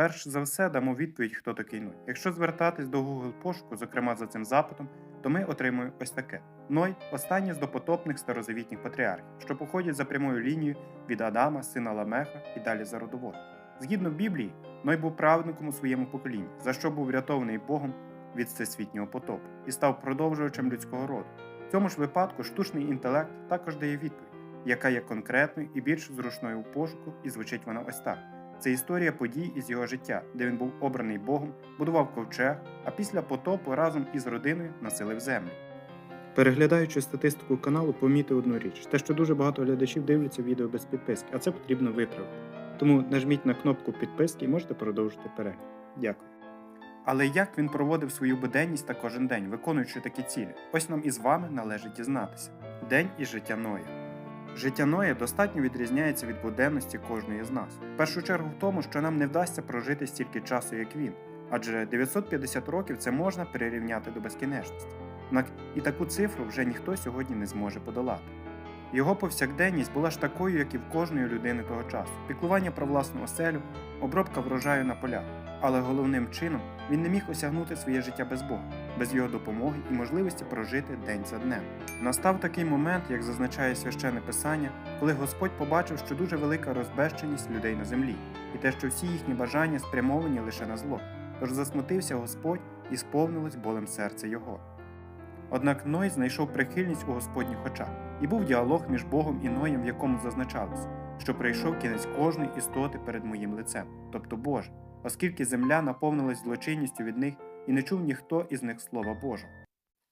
Перш за все дамо відповідь, хто такий Ной. Якщо звертатись до Google пошуку, зокрема за цим запитом, то ми отримуємо ось таке: Ной останній з допотопних старозавітніх патріархів, що походять за прямою лінією від Адама, сина Ламеха і далі за родовою. Згідно Біблії, Ной був праведником у своєму поколінні, за що був врятований Богом від всесвітнього потопу і став продовжувачем людського роду. В цьому ж випадку штучний інтелект також дає відповідь, яка є конкретною і більш зручною у пошуку, і звучить вона ось так. Це історія подій із його життя, де він був обраний Богом, будував ковчег, а після потопу разом із родиною населив землю. Переглядаючи статистику каналу, помітив одну річ: те, що дуже багато глядачів дивляться відео без підписки, а це потрібно виправити. Тому нажміть на кнопку підписки і можете продовжити перегляд. Дякую. Але як він проводив свою буденність та кожен день, виконуючи такі цілі? Ось нам із вами належить дізнатися. День із життя Ноя. Життя Ноя достатньо відрізняється від буденності кожної з нас. В першу чергу в тому, що нам не вдасться прожити стільки часу, як він, адже 950 років це можна перерівняти до безкінечності. Однак і таку цифру вже ніхто сьогодні не зможе подолати. Його повсякденність була ж такою, як і в кожної людини того часу: піклування про власну оселю, обробка врожаю на полях. Але головним чином він не міг осягнути своє життя без Бога, без його допомоги і можливості прожити день за днем. Настав такий момент, як зазначає священне писання, коли Господь побачив, що дуже велика розбещеність людей на землі, і те, що всі їхні бажання спрямовані лише на зло. Тож засмутився Господь і сповнилось болем серце його. Однак Ной знайшов прихильність у Господніх очах, і був діалог між Богом і Ноєм, в якому зазначалося, що прийшов кінець кожної істоти перед моїм лицем, тобто Боже, оскільки земля наповнилась злочинністю від них, і не чув ніхто із них слова Божого.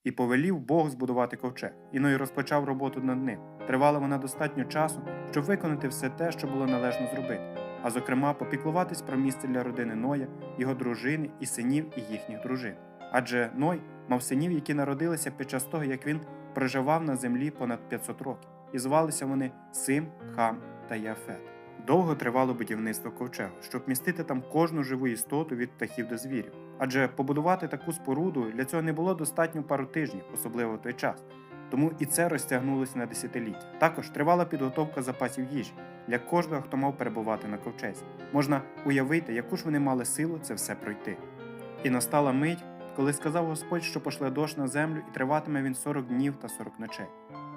І повелів Бог збудувати ковчег, і Ной розпочав роботу над ним. Тривала вона достатньо часу, щоб виконати все те, що було належно зробити, а зокрема попіклуватись про місце для родини Ноя, його дружини і синів і їхніх дружин. Адже Ной мав синів, які народилися під час того, як він проживав на землі понад 500 років, і звалися вони Сим, Хам та Яфет. Довго тривало будівництво ковчегу, щоб містити там кожну живу істоту від птахів до звірів. Адже побудувати таку споруду для цього не було достатньо пару тижнів, особливо в той час. Тому і це розтягнулося на десятиліття. Також тривала підготовка запасів їжі для кожного, хто мав перебувати на ковчезі. Можна уявити, яку ж вони мали силу це все пройти. І настала мить, коли сказав Господь, що пошле дощ на землю, і триватиме він 40 днів та 40 ночей.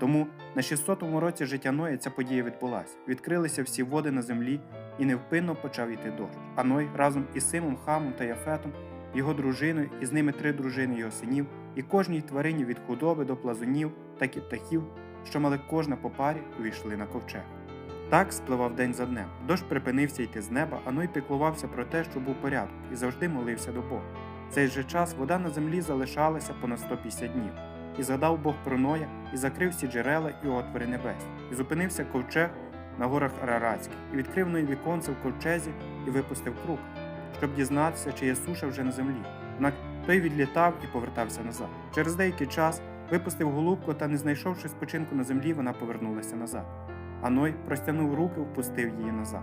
Тому на 600-му році життя Ноя ця подія відбулася. Відкрилися всі води на землі, і невпинно почав іти дощ. А Ной разом із Симом, Хамом та Яфетом, його дружиною, і з ними три дружини його синів, і кожній тварині від худоби до плазунів, так і птахів, що мали кожна по парі, увійшли на ковчег. Так спливав день за днем. Дощ припинився йти з неба, а Ной піклувався про те, що був порядок, і завжди молився до Бога. Цей же час вода на землі залишалася понад 150 днів. І згадав Бог про Ноя, і закрив всі джерела і отвори небес, і зупинився ковчег на горах Арарацьких, і відкрив Ной віконце в ковчезі і випустив круг, щоб дізнатися, чи є суша вже на землі. Однак той відлітав і повертався назад. Через деякий час випустив голубку та, не знайшовши спочинку на землі, вона повернулася назад. А Ной простягнув руки, впустив її назад.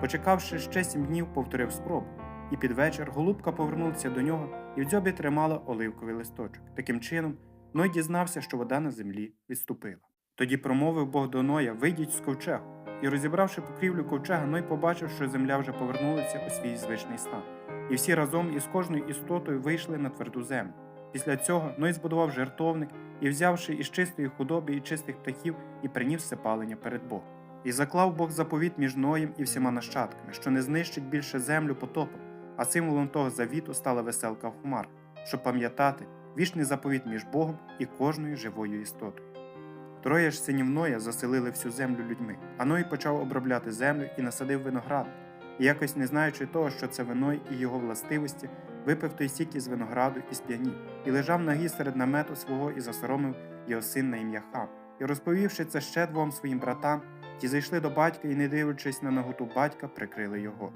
Почекавши ще сім днів, повторив спробу, і під вечір голубка повернулася до нього і в дзьобі тримала оливковий листочок. Таким чином, Ной дізнався, що вода на землі відступила. Тоді промовив Бог до Ноя: Вийдіть з ковчегу. І розібравши покрівлю ковчега, Ной побачив, що земля вже повернулася у свій звичний стан. І всі разом із кожною істотою вийшли на тверду землю. Після цього Ной збудував жертовник і, взявши із чистої худоби і чистих птахів, і приніс все палення перед Богом. І заклав Бог заповіт між Ноєм і всіма нащадками, що не знищить більше землю потопом, а символом того завіту стала веселка в хмарах, щоб пам'ятати вічний заповіт між Богом і кожною живою істотою. Троє ж синів Ноя заселили всю землю людьми, а Ной почав обробляти землю і насадив виноград. І якось не знаючи того, що це вино і його властивості, випив той сік із винограду і сп'янів, і лежав нагі серед намету свого і засоромив його син на ім'я Хам. І розповівши це ще двом своїм братам, ті зайшли до батька і, не дивлячись на наготу батька, прикрили його.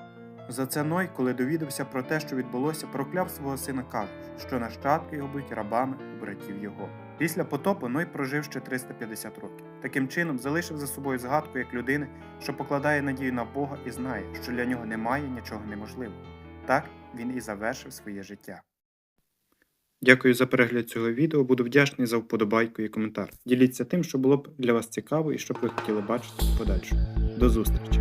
За це Ной, коли довідався про те, що відбулося, прокляв свого сина, кажучи, що нащадки його будуть рабами братів його. Після потопу Ной прожив ще 350 років. Таким чином залишив за собою згадку як людини, що покладає надію на Бога і знає, що для нього немає нічого неможливого. Так він і завершив своє життя. Дякую за перегляд цього відео. Буду вдячний за вподобайку і коментар. Діліться тим, що було б для вас цікаво і що б ви хотіли бачити в. До зустрічі!